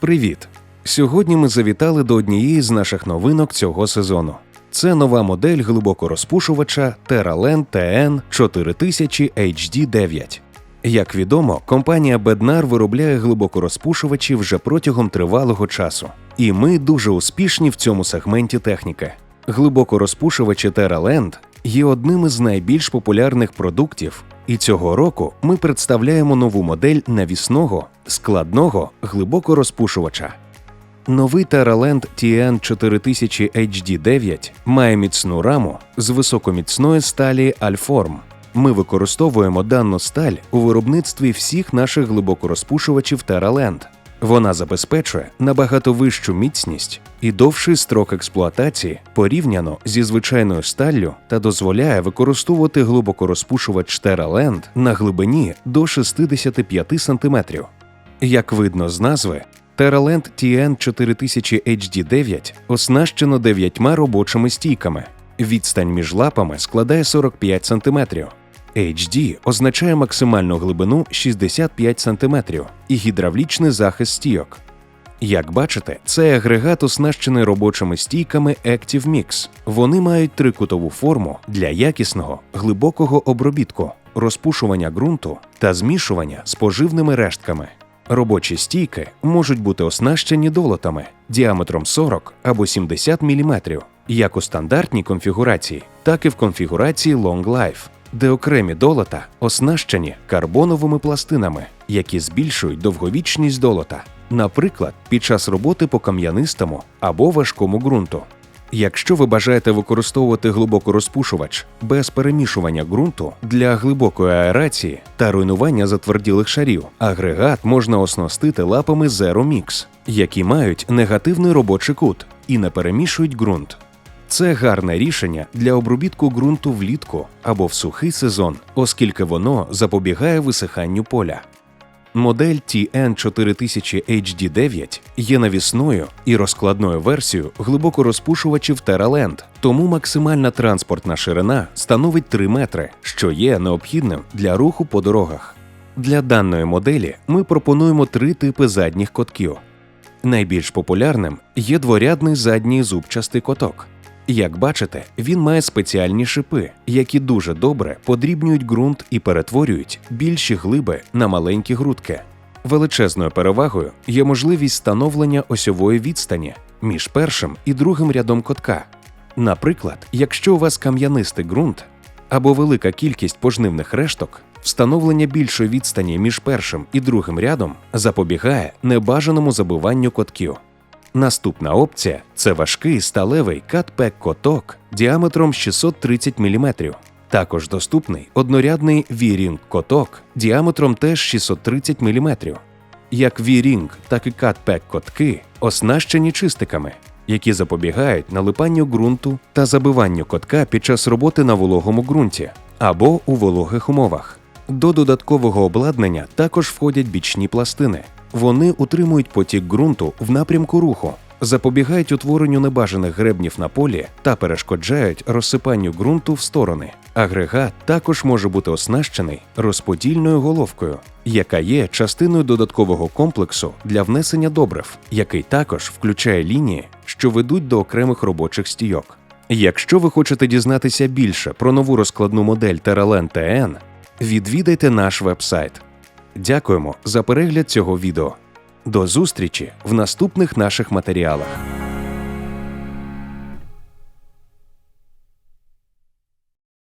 Привіт! Сьогодні ми завітали до однієї з наших новинок цього сезону. Це нова модель глибокорозпушувача TerraLand TN 4000 HD9. Як відомо, компанія Bednar виробляє глибокорозпушувачі вже протягом тривалого часу, і ми дуже успішні в цьому сегменті техніки. Глибокорозпушувачі TerraLand є одним із найбільш популярних продуктів, і цього року ми представляємо нову модель навісного складного глибокорозпушувача. Новий TerraLand TN 4000 HD9 має міцну раму з високоміцної сталі Alform. Ми використовуємо дану сталь у виробництві всіх наших глибокорозпушувачів TerraLand. Вона забезпечує набагато вищу міцність і довший строк експлуатації порівняно зі звичайною сталлю та дозволяє використовувати глибокорозпушувач TerraLand на глибині до 65 см. Як видно з назви, TerraLand TN 4000 HD9 оснащено дев'ятьма робочими стійками. Відстань між лапами складає 45 см. HD означає максимальну глибину 65 см і гідравлічний захист стійок. Як бачите, цей агрегат оснащений робочими стійками Active Mix. Вони мають трикутову форму для якісного глибокого обробітку, розпушування ґрунту та змішування з поживними рештками. Робочі стійки можуть бути оснащені долотами діаметром 40 або 70 мм, як у стандартній конфігурації, так і в конфігурації Long Life, де окремі долота оснащені карбоновими пластинами, які збільшують довговічність долота, наприклад, під час роботи по кам'янистому або важкому ґрунту. Якщо ви бажаєте використовувати глибокорозпушувач без перемішування ґрунту для глибокої аерації та руйнування затверділих шарів, агрегат можна оснастити лапами Zero Mix, які мають негативний робочий кут і не перемішують ґрунт. Це гарне рішення для обробітку ґрунту влітку або в сухий сезон, оскільки воно запобігає висиханню поля. Модель TN 4000 HD9 є навісною і розкладною версією глибокорозпушувачів TerraLand, тому максимальна транспортна ширина становить 3 метри, що є необхідним для руху по дорогах. Для даної моделі ми пропонуємо три типи задніх котків. Найбільш популярним є дворядний задній зубчастий коток. Як бачите, він має спеціальні шипи, які дуже добре подрібнюють ґрунт і перетворюють більші глиби на маленькі грудки. Величезною перевагою є можливість встановлення осьової відстані між першим і другим рядом котка. Наприклад, якщо у вас кам'янистий ґрунт або велика кількість пожнивних решток, встановлення більшої відстані між першим і другим рядом запобігає небажаному забиванню котків. Наступна опція це важкий сталевий катпек коток діаметром 630 мм. Також доступний однорядний V-Ring коток діаметром теж 630 мм. Як V-Ring, так і катпек котки оснащені чистиками, які запобігають налипанню ґрунту та забиванню котка під час роботи на вологому ґрунті або у вологих умовах. До додаткового обладнання також входять бічні пластини. Вони утримують потік ґрунту в напрямку руху, запобігають утворенню небажаних гребнів на полі та перешкоджають розсипанню ґрунту в сторони. Агрегат також може бути оснащений розподільною головкою, яка є частиною додаткового комплексу для внесення добрив, який також включає лінії, що ведуть до окремих робочих стійок. Якщо ви хочете дізнатися більше про нову розкладну модель TerraLand TN, відвідайте наш вебсайт. Дякуємо за перегляд цього відео. До зустрічі в наступних наших матеріалах.